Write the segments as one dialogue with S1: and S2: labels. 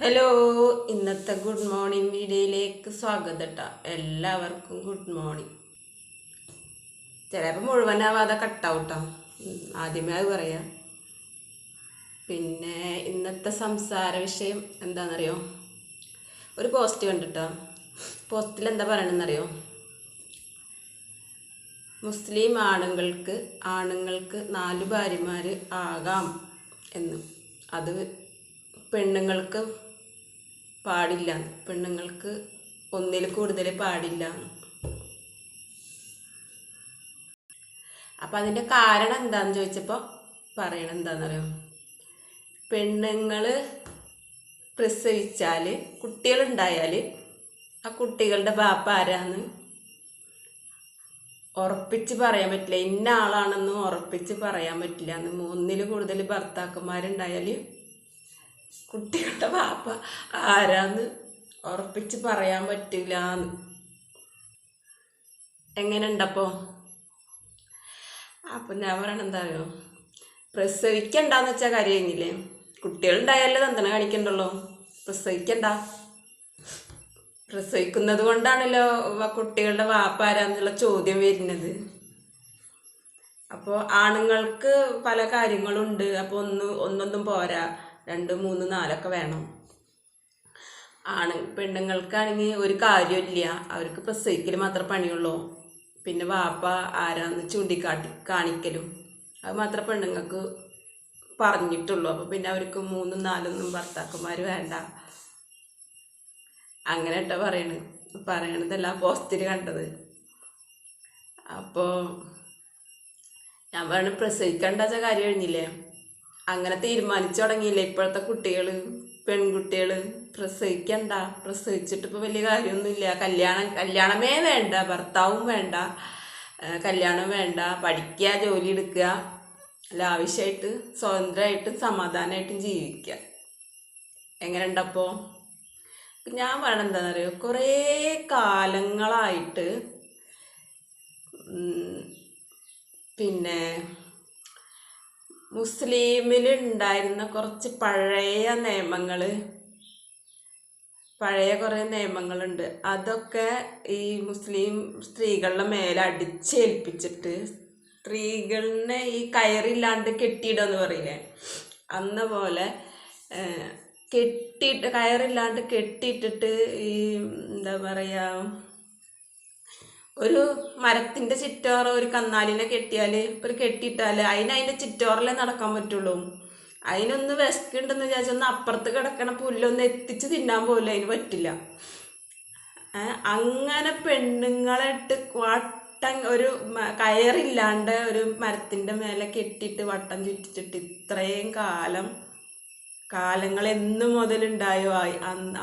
S1: Hello ഇന്നത്തെ good morning വീഡിയോയിലേക്ക് സ്വാഗതം കേട്ടോ എല്ലാവർക്കും ഗുഡ് മോർണിംഗ് ചിലപ്പോൾ മുഴുവനാവാതെ കട്ടാവട്ടോ ആദ്യമേ അത് പറയാം. പിന്നെ ഇന്നത്തെ സംസാര വിഷയം എന്താണെന്നറിയോ ഒരു പോസ്റ്റ് കണ്ടിട്ടോ. പോസ്റ്റിൽ എന്താ പറയണമെന്നറിയോ മുസ്ലിം ആണുങ്ങൾക്ക് ആണുങ്ങൾക്ക് നാല് ഭാര്യമാർ ആകാം എന്ന്. അത് പെണ്ണുങ്ങൾക്ക് പാടില്ല പെണ്ണുങ്ങൾക്ക് ഒന്നിൽ കൂടുതൽ പാടില്ല. അപ്പം അതിന്റെ കാരണം എന്താണെന്ന് ചോദിച്ചപ്പോൾ പറയണത് എന്താണെന്നറിയോ പെണ്ണുങ്ങൾ പ്രസവിച്ചാൽ കുട്ടികളുണ്ടായാൽ ആ കുട്ടികളുടെ ബാപ്പ ആരാന്ന് ഉറപ്പിച്ച് പറയാൻ പറ്റില്ല. ഇന്ന ആളാണെന്ന് ഉറപ്പിച്ച് പറയാൻ പറ്റില്ല. എന്ന് ഒന്നിൽ കൂടുതൽ ഭർത്താക്കന്മാരുണ്ടായാൽ കുട്ടികളുടെ പാപ്പ ആരാന്ന് ഉറപ്പിച്ച് പറയാൻ പറ്റില്ല എങ്ങനെ ഉണ്ടപ്പോൾ അപ്പം ഞാൻ പറയണ എന്താ അറിയോ പ്രസവിക്കണ്ടെന്ന് വെച്ചാൽ കാര്യം കഴിഞ്ഞില്ലേ? കുട്ടികളുണ്ടായാലേ തന്തന കാണിക്കണ്ടല്ലോ. പ്രസവിക്കണ്ട. പ്രസവിക്കുന്നത് കൊണ്ടാണല്ലോ കുട്ടികളുടെ വാപ്പ ആരാന്നുള്ള ചോദ്യം വരുന്നത്. അപ്പോൾ ആണുങ്ങൾക്ക് പല കാര്യങ്ങളുണ്ട്. അപ്പോൾ ഒന്ന് ഒന്നൊന്നും പോരാ. രണ്ട് മൂന്ന് നാലൊക്കെ വേണം. ആണ്. പെണ്ണുങ്ങൾക്കാണെങ്കിൽ ഒരു കാര്യമില്ല അവർക്ക് പ്രസവിക്കൽ മാത്രമേ പണിയുള്ളൂ. പിന്നെ വാപ്പ ആരാന്ന് ചൂണ്ടിക്കാട്ടി കാണിക്കലും. അത് മാത്രമേ പെണ്ണുങ്ങൾക്ക് പറഞ്ഞിട്ടുള്ളൂ. അപ്പോൾ പിന്നെ അവർക്ക് മൂന്നും നാലൊന്നും ഭർത്താക്കന്മാർ വേണ്ട. അങ്ങനെ കേട്ടോ പറയണ്. പറയണതല്ല പോസ്റ്റിൽ കണ്ടത്. അപ്പോൾ ഞാൻ പറയണ വെച്ചാൽ കാര്യം കഴിഞ്ഞില്ലേ? അങ്ങനെ തീരുമാനിച്ചു തുടങ്ങിയില്ലേ? ഇപ്പോഴത്തെ കുട്ടികൾ പെൺകുട്ടികൾ പ്രസവിക്കണ്ട പ്രസവിച്ചിട്ട് ഇപ്പോൾ വലിയ കാര്യമൊന്നുമില്ല. കല്യാണം കല്യാണമേ വേണ്ട ഭർത്താവും വേണ്ട കല്യാണം വേണ്ട പഠിക്കുക ജോലി എടുക്കുക അല്ല ആവശ്യമായിട്ട് സ്വതന്ത്രമായിട്ടും സമാധാനമായിട്ടും ജീവിക്കുക. എങ്ങനെ ഉണ്ടപ്പോൾ ഞാൻ പറയണത് എന്താണെന്നറിയോ? കുറേ കാലങ്ങളായിട്ട് പിന്നെ മുസ്ലിമിൽ ഉണ്ടായിരുന്ന കുറച്ച് പഴയ നിയമങ്ങൾ പഴയ കുറേ നിയമങ്ങളുണ്ട്. അതൊക്കെ ഈ മുസ്ലിം സ്ത്രീകളുടെ മേലെ അടിച്ചേൽപ്പിച്ചിട്ട് സ്ത്രീകളിനെ ഈ കയറില്ലാണ്ട് കെട്ടിയിടുമെന്ന് പറയില്ലേ? അന്ന പോലെ കെട്ടിയിട്ട് കയറില്ലാണ്ട് കെട്ടിയിട്ടിട്ട് ഈ എന്താ പറയുക ഒരു മരത്തിന്റെ ചിറ്റോറ ഒരു കന്നാലിനെ കെട്ടിയാൽ ഒരു കെട്ടിയിട്ടാൽ അതിന് അതിന്റെ ചിറ്റോറിലേ നടക്കാൻ പറ്റുള്ളൂ. അതിനൊന്ന് വിശക്കുണ്ടെന്ന് വിചാരിച്ചാൽ ഒന്ന് അപ്പുറത്ത് കിടക്കണ പുല്ലൊന്ന് എത്തിച്ച് തിന്നാൻ പോലും അതിന് പറ്റില്ല. അങ്ങനെ പെണ്ണുങ്ങളെ ഇട്ട് വട്ടം ഒരു കയറില്ലാണ്ട് ഒരു മരത്തിന്റെ മേലെ കെട്ടിയിട്ട് വട്ടം ചുറ്റിച്ചിട്ട് ഇത്രയും കാലം കാലങ്ങൾ എന്ന് മുതലുണ്ടായോ?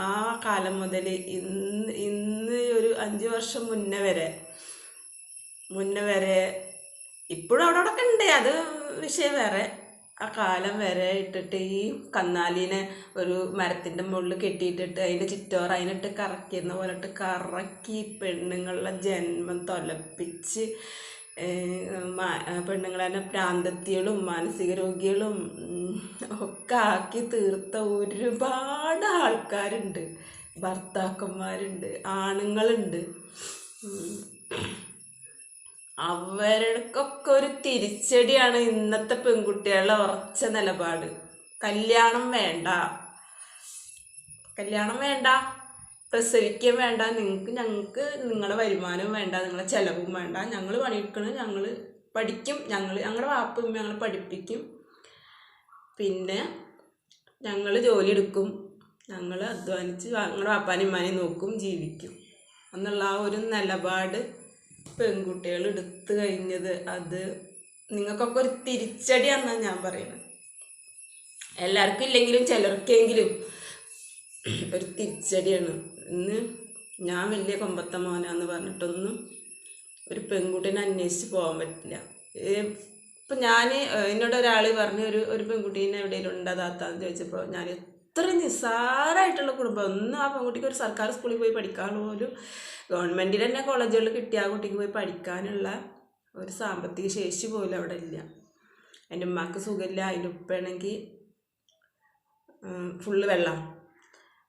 S1: ആ കാലം മുതൽ ഇന്ന് ഇന്ന് ഒരു അഞ്ച് വർഷം മുന്നേ വരെ മുന്നേ വരെ ഇപ്പോഴും അവിടെ അവിടെ ഉണ്ട്. അത് വിഷയം വേറെ. ആ കാലം വരെ ഇട്ടിട്ട് ഈ കന്നാലിനെ ഒരു മരത്തിന്റെ മുകളിൽ കെട്ടിയിട്ടിട്ട് അതിന്റെ ചുറ്റോറ് അതിനിട്ട് കറക്കിയെന്ന പോലെ ഇട്ട് കറക്കി പെണ്ണുങ്ങളുടെ ജന്മം തൊലപ്പിച്ച് പെണ്ണുങ്ങളെ പ്രാന്തത്തികളും മാനസിക രോഗികളും ഒക്കെ ആക്കി തീർത്ത ഒരുപാട് ആൾക്കാരുണ്ട്. ഭർത്താക്കന്മാരുണ്ട് ആണുങ്ങളുണ്ട്. അവർക്കൊക്കെ ഒരു തിരിച്ചടിയാണ് ഇന്നത്തെ പെൺകുട്ടികളുടെ ഉറച്ച നിലപാട്. കല്യാണം വേണ്ട. കല്യാണം വേണ്ട. പ്രസവിക്കുകയും വേണ്ട. നിങ്ങൾക്ക് ഞങ്ങൾക്ക് നിങ്ങളെ വരുമാനവും വേണ്ട. നിങ്ങളെ ചിലവും വേണ്ട. ഞങ്ങൾ പണിയെടുക്കണം ഞങ്ങൾ പഠിക്കും. ഞങ്ങൾ ഞങ്ങളുടെ വാപ്പും ഞങ്ങൾ പഠിപ്പിക്കും. പിന്നെ ഞങ്ങൾ ജോലി എടുക്കും. ഞങ്ങൾ അധ്വാനിച്ച് ഞങ്ങളുടെ വാപ്പാനും ഉമ്മാനെയും നോക്കും ജീവിക്കും. എന്നുള്ള ആ ഒരു നിലപാട് പെൺകുട്ടികൾ എടുത്തു കഴിഞ്ഞത് അത് നിങ്ങൾക്കൊക്കെ ഒരു തിരിച്ചടിയാണെന്നാണ് ഞാൻ പറയുന്നത് എല്ലാവർക്കും ഇല്ലെങ്കിലും ചിലർക്കെങ്കിലും ഒരു തിരിച്ചടിയാണ്. ഇന്ന് ഞാൻ വലിയ കൊമ്പത്ത മോനാന്ന് പറഞ്ഞിട്ടൊന്നും ഒരു പെൺകുട്ടീനെ അന്വേഷിച്ച് പോകാൻ പറ്റില്ല. ഇപ്പം ഞാൻ എന്നോട് ഒരാൾ പറഞ്ഞു ഒരു ഒരു പെൺകുട്ടീനെ എവിടെയെങ്കിലും ഉണ്ടോ താത്താന്ന് ചോദിച്ചപ്പോൾ ഞാൻ എത്ര നിസ്സാരമായിട്ടുള്ള കുടുംബം. ഒന്നും ആ പെൺകുട്ടിക്ക് ഒരു സർക്കാർ സ്കൂളിൽ പോയി പഠിക്കാനുള്ള പോലും ഗവൺമെന്റിൽ തന്നെ കോളേജുകളിൽ കിട്ടിയ ആ കുട്ടിക്ക് പോയി പഠിക്കാനുള്ള ഒരു സാമ്പത്തിക ശേഷി പോലും അവിടെ ഇല്ല. എന്റെ ഉമ്മാക്ക് സുഖമില്ല. അതിന്റെ ഉപ്പയാണെങ്കിൽ ഫുള്ള് വെള്ളം.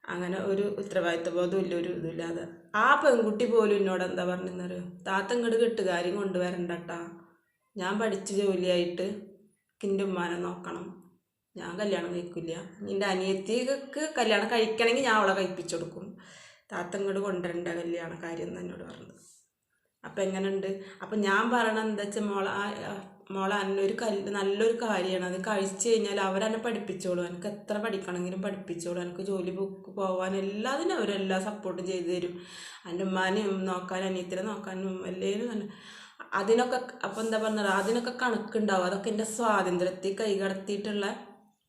S1: അങ്ങനെ ഒരു ഉത്തരവാദിത്വ ബോധം ഇല്ല ഒരു ഇതില്ലാതെ ആ പെൺകുട്ടി പോലും എന്നോട് എന്താ പറഞ്ഞെന്നറിയോ? താത്ത ഇങ്ങോട്ട് കെട്ടുകാരും കൊണ്ടുവരണ്ടട്ടാ. ഞാൻ പഠിച്ച് ജോലിയായിട്ട് എന്റെ ഉമ്മാനെ നോക്കണം. ഞാൻ കല്യാണം കഴിക്കില്ല. എന്റെ അനിയത്തിക്ക് കല്യാണം കഴിക്കണമെങ്കിൽ ഞാൻ അവളെ കഴിപ്പിച്ചു കൊടുക്കും. താത്ത ഇങ്ങോട്ട് കൊണ്ടുവരണ്ട കല്യാണ കാര്യം എന്ന് എന്നോട് പറഞ്ഞത്. അപ്പം എങ്ങനെയുണ്ട്? അപ്പം ഞാൻ പറയണത് എന്താ വെച്ചാൽ മോളെ മോളെ അന്നൊരു കല്ല് നല്ലൊരു കാര്യമാണ്. അത് കഴിച്ചു കഴിഞ്ഞാൽ അവരെന്നെ പഠിപ്പിച്ചോളൂ. എനിക്ക് എത്ര പഠിക്കണമെങ്കിലും പഠിപ്പിച്ചോളൂ. എനിക്ക് ജോലി പോക്ക് പോകാൻ എല്ലാത്തിനും അവരെല്ലാം സപ്പോർട്ട് ചെയ്തു തരും. എന്റെ ഉമ്മാനെയും നോക്കാൻ അനിയത്തിനെ നോക്കാനും എല്ലാവരും അതിനൊക്കെ അപ്പം എന്താ പറഞ്ഞത്? അതിനൊക്കെ കണക്കുണ്ടാവും. അതൊക്കെ എന്റെ സ്വാതന്ത്ര്യത്തിൽ കൈകടത്തിയിട്ടുള്ള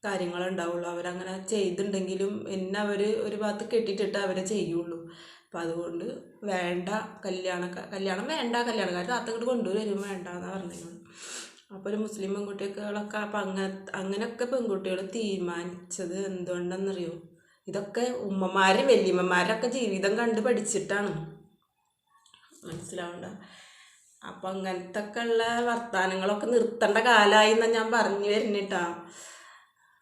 S1: കാര്യങ്ങളുണ്ടാവുള്ളൂ. അവരങ്ങനെ ചെയ്തിട്ടുണ്ടെങ്കിലും എന്നെ അവർ ഒരു ഭാഗത്ത് കെട്ടിയിട്ടിട്ട് അവരെ ചെയ്യുള്ളൂ. അപ്പം അതുകൊണ്ട് വേണ്ട കല്യാണ കല്യാണം വേണ്ട കല്യാണക്കാർ താത്ത ഇങ്ങോട്ട് കൊണ്ടുവരും വേണ്ട എന്നാണ് പറഞ്ഞത് അപ്പോൾ ഒരു മുസ്ലിം പെൺകുട്ടികളൊക്കെ അപ്പം അങ്ങനെ അങ്ങനെയൊക്കെ പെൺകുട്ടികൾ തീരുമാനിച്ചത് എന്തുകൊണ്ടെന്നറിയോ? ഇതൊക്കെ ഉമ്മമാരും വല്യമ്മമാരൊക്കെ ജീവിതം കണ്ട് പഠിച്ചിട്ടാണ്. മനസ്സിലാവണ്ട? അപ്പം അങ്ങനത്തെ ഒക്കെ ഉള്ള വർത്തമാനങ്ങളൊക്കെ നിർത്തേണ്ട കാലമായി എന്നാണ് ഞാൻ പറഞ്ഞു വരുന്നിട്ടാ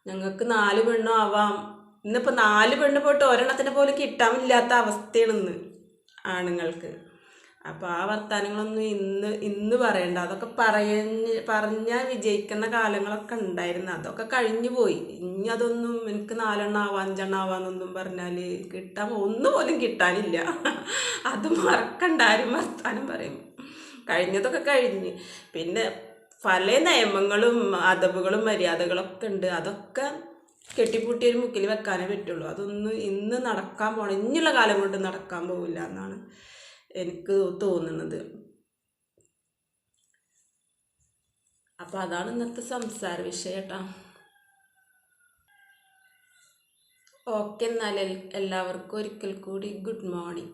S1: ഞങ്ങൾക്ക് നാല് പെണ്ണും ആവാം. ഇന്നിപ്പോൾ നാല് പെണ്ണ് പോയിട്ട് ഒരെണ്ണത്തിനെ പോലും കിട്ടാമില്ലാത്ത അവസ്ഥയാണെന്ന് ആണുങ്ങൾക്ക്. അപ്പോൾ ആ വർത്തമാനങ്ങളൊന്നും ഇന്ന് ഇന്ന് പറയണ്ട. അതൊക്കെ പറഞ്ഞ് പറഞ്ഞാൽ വിജയിക്കുന്ന കാലങ്ങളൊക്കെ ഉണ്ടായിരുന്നു. അതൊക്കെ കഴിഞ്ഞു പോയി. ഇനി അതൊന്നും എനിക്ക് നാലെണ്ണം ആവാം അഞ്ചെണ്ണം ആവാന്നൊന്നും പറഞ്ഞാൽ കിട്ടാൻ ഒന്നുപോലും കിട്ടാനില്ല. അത് മറക്കണ്ട ആരും വർത്താനം പറയും. കഴിഞ്ഞതൊക്കെ കഴിഞ്ഞ്. പിന്നെ പല നിയമങ്ങളും അതവുകളും മര്യാദകളൊക്കെ ഉണ്ട്. അതൊക്കെ കെട്ടിപ്പൂട്ടി ഒരു മുക്കിൽ വെക്കാനേ പറ്റുള്ളൂ. അതൊന്നും ഇന്ന് നടക്കാൻ പോണ ഇനിയുള്ള കാലം കൊണ്ട് നടക്കാൻ പോവില്ല എന്നാണ് എനിക്ക് തോന്നുന്നത്. അപ്പോൾ അതാണ് ഇന്നത്തെ സംസാര വിഷയം കേട്ടോ. ഓക്കെ എന്നാൽ എല്ലാവർക്കും ഒരിക്കൽ കൂടി ഗുഡ് മോർണിംഗ്.